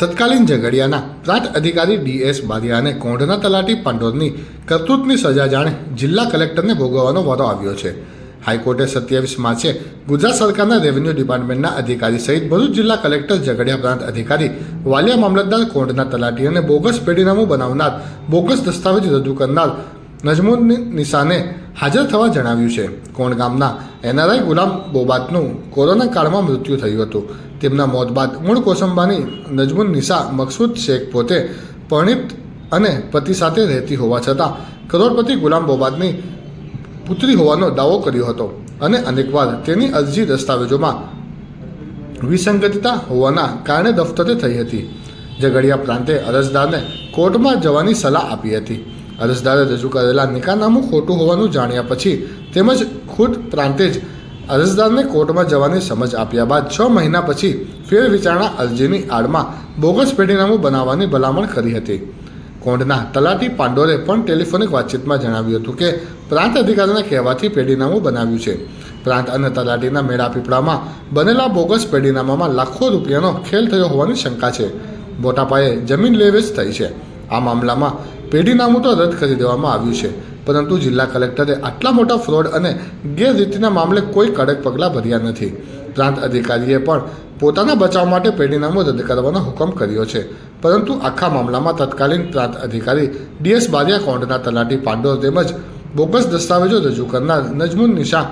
તત્કાલીન ઝઘડિયાના પ્રાંત અધિકારી ડીએસ બારિયાને કોંઢના તલાટી પાંડોરની કરતૂતની સજા જાણે જિલ્લા કલેક્ટરને ભોગવવાનો વારો આવ્યો છે. હાઈકોર્ટે સત્યાવીસ માર્ચે ગુજરાત સરકારના રેવન્યુ ડિપાર્ટમેન્ટના અધિકારી સહિત ભરૂચ જિલ્લા કલેક્ટર, ઝઘડિયા પ્રાંત અધિકારી, વાલિયા મામલતદાર, કોંઢના તલાટી અને બોગસ પેઢીનામું બનાવનાર, બોગસ દસ્તાવેજ રજૂ કરનાર નજમુન નિશાને હાજર થવા જણાવ્યું છે. કોણ ગામના એનઆરઆઈ ગુલામ બોબાતનું કોરોના કાળમાં મૃત્યુ થયું હતું. તેમના મોત બાદ મૂળ કોસંબાની નજમુન નિશા મકસૂદ શેખ પોતે પરણિત અને પતિ સાથે રહેતી હોવા છતાં કરોડપતિ ગુલામ બોબાદની પુત્રી હોવાનો દાવો કર્યો હતો અને અનેકવાર તેની અરજી દસ્તાવેજોમાં વિસંગતતા હોવાના કારણે દફતરે થઈ હતી. ઝઘડિયા પ્રાંતે અરજદારને કોર્ટમાં જવાની સલાહ આપી હતી. અરજદારે રજૂ કરેલા નિકાહનામું ખોટું હોવાનું જાણ્યા પછી તેમજ ખુદ પ્રાંતે જ અરજદારને કોર્ટમાં જવાની સમજ આપ્યા બાદ છ મહિના પછી ફેર વિચારણા અરજીની આડમાં બોગસ પેઢીનામું બનાવવાની ભલામણ કરી હતી. કોંઢના તલાટી પાંડોરે પણ ટેલિફોનિક વાતચીતમાં જણાવ્યું હતું કે પ્રાંત અધિકારીના કહેવાથી પેઢીનામું બનાવ્યું છે. પ્રાંત અને તલાટીના મેળાપીપળામાં બનેલા બોગસ પેઢીનામામાં લાખો રૂપિયાનો ખેલ થયો હોવાની શંકા છે. મોટા પાયે જમીન લેવેચ થઈ છે. આ મામલામાં પેઢીનામું તો રદ કરી દેવામાં આવ્યું છે. પરંતુ જિલ્લા કલેક્ટરે આટલા મોટા ફ્રોડ અને ગેરરીતિના મામલે કોઈ કડક પગલાં ભર્યા નથી. પ્રાંત અધિકારીએ પણ પોતાના બચાવ માટે પેઢીનામું રદ કરવાનો હુકમ કર્યો છે. પરંતુ આખા મામલામાં તત્કાલીન પ્રાંત અધિકારી ડીએસ બારિયા કોંડના તલાટી પાંડોર તેમજ બોગસ દસ્તાવેજો રજૂ કરનાર નજમુન નિશા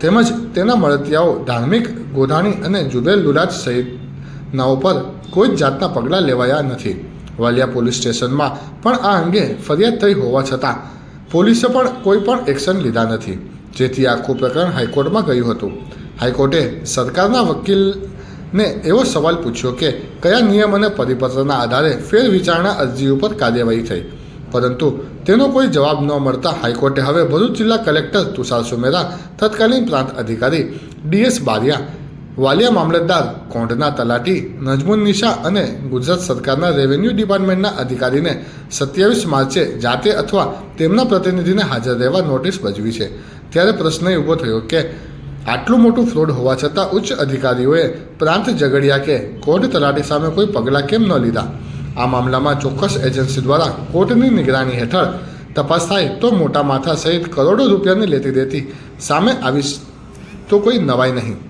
તેમજ તેના મળતિયાઓ ધાર્મિક, ગોધાણી અને જુબેલ લુલાજ સહિતના ઉપર કોઈ જ જાતના પગલાં લેવાયા નથી. વાલિયા પોલીસ સ્ટેશનમાં, પણ આ અંગે ફરિયાદ થઈ હોવા છતાં, પોલીસે પણ કોઈ પણ એક્શન લીધા નથી, જેથી આખું પ્રકરણ હાઈકોર્ટમાં ગયું હતું. હાઈકોર્ટે સરકારના વકીલને એવો સવાલ પૂછ્યો કે, કયા નિયમ અને પરિપત્રના આધારે ફેરવિચારણા અરજી ઉપર કાર્યવાહી થઈ? પરંતુ તેનો કોઈ જવાબ ન મળતા હાઈકોર્ટે હવે ભરૂચ જિલ્લા કલેક્ટર તુષાર સુમેરા તત્કાલીન પ્રાંત અધિકારી ડીએસ બારિયા વાલિયા મામલતદાર, કોંઢના તલાટી, નજમુન નિશા અને ગુજરાત સરકારના રેવન્યુ ડિપાર્ટમેન્ટના અધિકારીને સત્યાવીસ માર્ચે જાતે અથવા તેમના પ્રતિનિધિને હાજર રહેવા નોટિસ ભજવી છે. ત્યારે પ્રશ્ન ઊભો થયો કે, આટલું મોટું ફ્રોડ હોવા છતાં ઉચ્ચ અધિકારીઓએ પ્રાંત ઝઘડિયા કે કોર્ટ તલાટી સામે કોઈ પગલાં કેમ ન લીધા? આ મામલામાં ચોક્કસ એજન્સી દ્વારા કોર્ટની નિગરાની હેઠળ તપાસ થાય તો મોટા માથા સહિત કરોડો રૂપિયાની લેતી દેતી સામે આવી તો કોઈ નવાઈ નહીં.